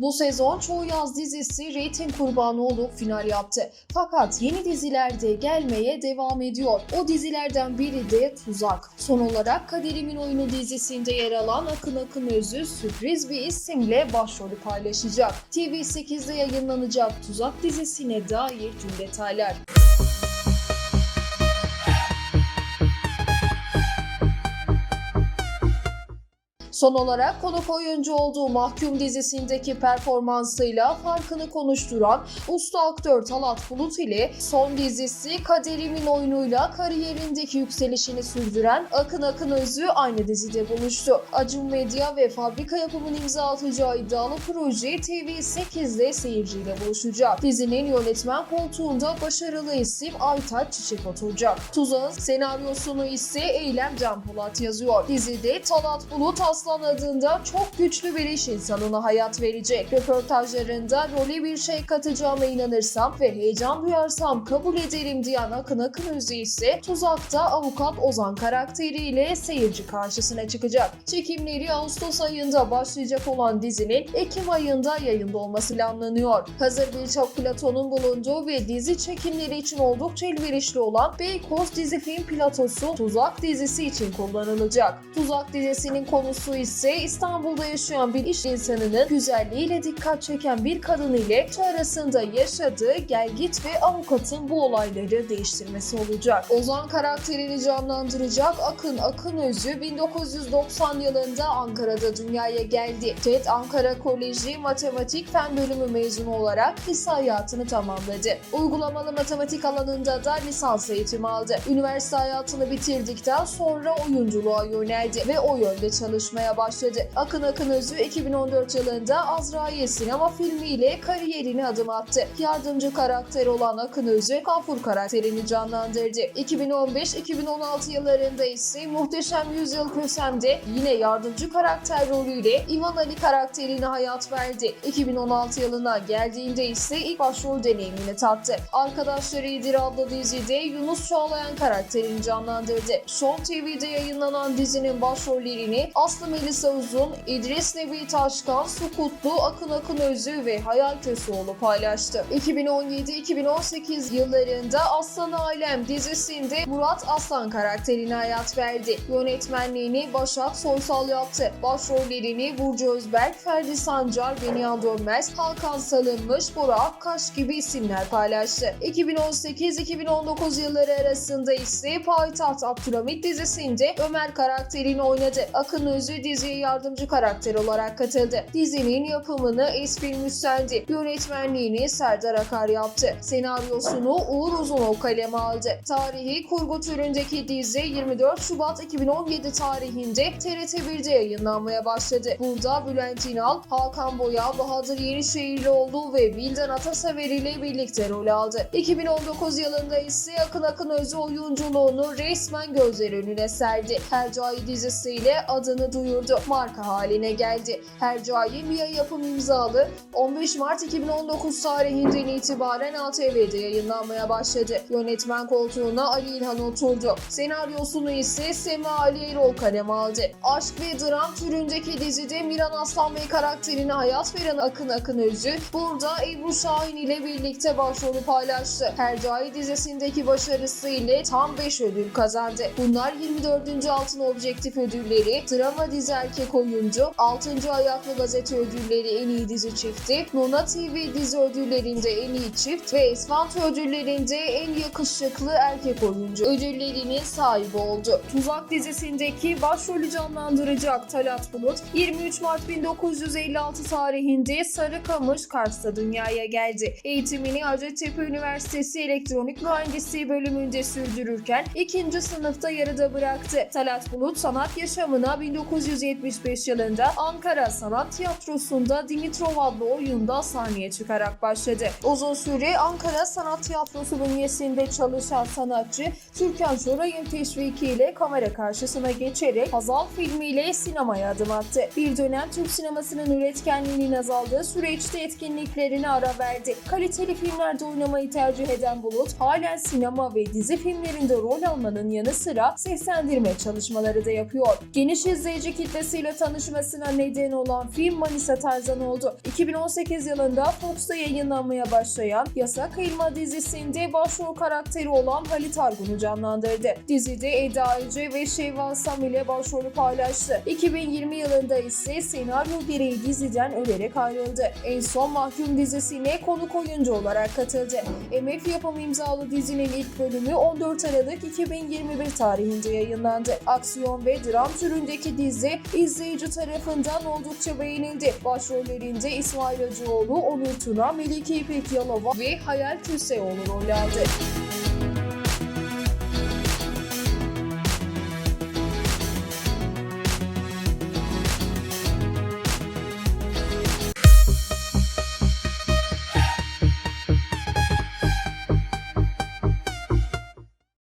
Bu sezon çoğu yaz dizisi reyting kurbanı olup final yaptı. Fakat yeni diziler de gelmeye devam ediyor. O dizilerden biri de Tuzak. Son olarak Kaderimin Oyunu dizisinde yer alan Akın Akın Özü sürpriz bir isimle başrolü paylaşacak. TV8'de yayınlanacak Tuzak dizisine dair tüm detaylar. Son olarak konuk oyuncu olduğu Mahkum dizisindeki performansıyla farkını konuşturan usta aktör Talat Bulut ile son dizisi Kaderimin oyunuyla kariyerindeki yükselişini sürdüren Akın Akın Özü aynı dizide buluştu. Acun Medya ve fabrika yapımın imza atacağı iddialı proje TV8'de seyirciyle buluşacak. Dizinin yönetmen koltuğunda başarılı isim Aytaç Çiçek oturacak. Tuzağın senaryosunu ise Eylem Can Polat yazıyor. Dizide Talat Bulut Aslan adında çok güçlü bir iş insanına hayat verecek. Röportajlarında role bir şey katacağıma inanırsam ve heyecan duyarsam kabul ederim diyen Akın Akın Özü ise Tuzak'ta avukat Ozan karakteriyle seyirci karşısına çıkacak. Çekimleri Ağustos ayında başlayacak olan dizinin Ekim ayında yayında olması planlanıyor. Hazır birçok platonun bulunduğu ve dizi çekimleri için oldukça elverişli olan Beykoz dizi film platosu Tuzak dizisi için kullanılacak. Tuzak dizisinin konusu ise İstanbul'da yaşayan bir iş insanının güzelliğiyle dikkat çeken bir kadın ile arasında yaşadığı gelgit ve avukatın bu olayları değiştirmesi olacak. Ozan karakterini canlandıracak Akın Akın Özü 1990 yılında Ankara'da dünyaya geldi. TED Ankara Koleji Matematik Fen Bölümü mezunu olarak lise hayatını tamamladı. Uygulamalı matematik alanında da lisans eğitimi aldı. Üniversite hayatını bitirdikten sonra oyunculuğa yöneldi ve o yönde çalışmaya başladı. Akın Akın Özü 2014 yılında Azrail sinema filmiyle kariyerine adım attı. Yardımcı karakter olan Akın Özü Gafur karakterini canlandırdı. 2015-2016 yıllarında ise Muhteşem Yüzyıl Kösem'de yine yardımcı karakter rolüyle İvan Ali karakterine hayat verdi. 2016 yılına geldiğinde ise ilk başrol deneyimini tattı. Arkadaşları İdir adlı dizide Yunus Çağlayan karakterini canlandırdı. Show TV'de yayınlanan dizinin başrollerini Aslı Melisa Uzun, İdris Nebi Taşkan, Sukutlu, Akın Akın Özü ve Hayal Köseoğlu paylaştı. 2017-2018 yıllarında Aslan Alem dizisinde Murat Aslan karakterine hayat verdi. Yönetmenliğini Başak Soysal yaptı. Başrollerini Burcu Özberk, Ferdi Sancar, Beniyan Dönmez, Hakan Salınmış, Bora Akkaş gibi isimler paylaştı. 2018-2019 yılları arasında ise Payitaht Abdülhamit dizisinde Ömer karakterini oynadı. Akın Özü diziye yardımcı karakter olarak katıldı. Dizinin yapımını Esfilm üstlendi. Yönetmenliğini Serdar Akar yaptı. Senaryosunu Uğur Uzunok kaleme aldı. Tarihi kurgu türündeki dizi 24 Şubat 2017 tarihinde TRT1'de yayınlanmaya başladı. Burada Bülent İnal, Hakan Boya, Bahadır Yenişehirlioğlu ve Vildan Atasever ile birlikte rol aldı. 2019 yılında ise Akın Akın Özü oyunculuğunu resmen gözler önüne serdi. Hercai dizisiyle adını duyurdu. Marka haline geldi. Hercai Mia yapım imzalı 15 Mart 2019 tarihinden itibaren ATV'de yayınlanmaya başladı. Yönetmen koltuğuna Ali İlhan oturdu. Senaryosunu ise Sema Ali Erol kaleme aldı. Aşk ve dram türündeki dizide Miran Aslan Bey karakterine hayat veren Akın Akın Özü burada Ebru Şahin ile birlikte başrolü paylaştı. Hercai dizisindeki başarısı ile tam 5 ödül kazandı. Bunlar 24. Altın Objektif ödülleri, drama dizi erkek oyuncu, 6. Ayaklı Gazete ödülleri en iyi dizi çifti, Nona TV dizi ödüllerinde en iyi çift ve Esfant ödüllerinde en yakışıklı erkek oyuncu ödüllerinin sahibi oldu. Tuzak dizisindeki başrolü canlandıracak Talat Bulut, 23 Mart 1956 tarihinde Sarıkamış, Kars'ta dünyaya geldi. Eğitimini Hacettepe Üniversitesi Elektronik Mühendisliği bölümünde sürdürürken ikinci sınıfta yarıda bıraktı. Talat Bulut sanat yaşamına 1975 yılında Ankara Sanat Tiyatrosu'nda Dimitrov adlı oyunda sahneye çıkarak başladı. Uzun süre Ankara Sanat Tiyatrosu bünyesinde çalışan sanatçı Türkan Şoray'ın teşvikiyle kamera karşısına geçerek Hazal filmiyle sinemaya adım attı. Bir dönem Türk sinemasının üretkenliğinin azaldığı süreçte etkinliklerine ara verdi. Kaliteli filmlerde oynamayı tercih eden Bulut halen sinema ve dizi filmlerinde rol almanın yanı sıra seslendirme çalışmaları da yapıyor. Geniş izleyici kitlesiyle tanışmasına neden olan film Manisa Tarzan oldu. 2018 yılında Fox'ta yayınlanmaya başlayan Yasak Elma dizisinde başrol karakteri olan Halit Argun'u canlandırdı. Dizide Eda Ece ve Şevval Sam ile başrolü paylaştı. 2020 yılında ise senaryo gereği diziden ölerek ayrıldı. En son Mahkum dizisine konuk oyuncu olarak katıldı. MF yapımı imzalı dizinin ilk bölümü 14 Aralık 2021 tarihinde yayınlandı. Aksiyon ve dram türündeki dizi izleyici tarafından oldukça beğenildi. Başrollerinde İsmail Hacıoğlu, Onur Tuna, Melike İpek Yalova ve Hayal Tüseoğlu rol aldı.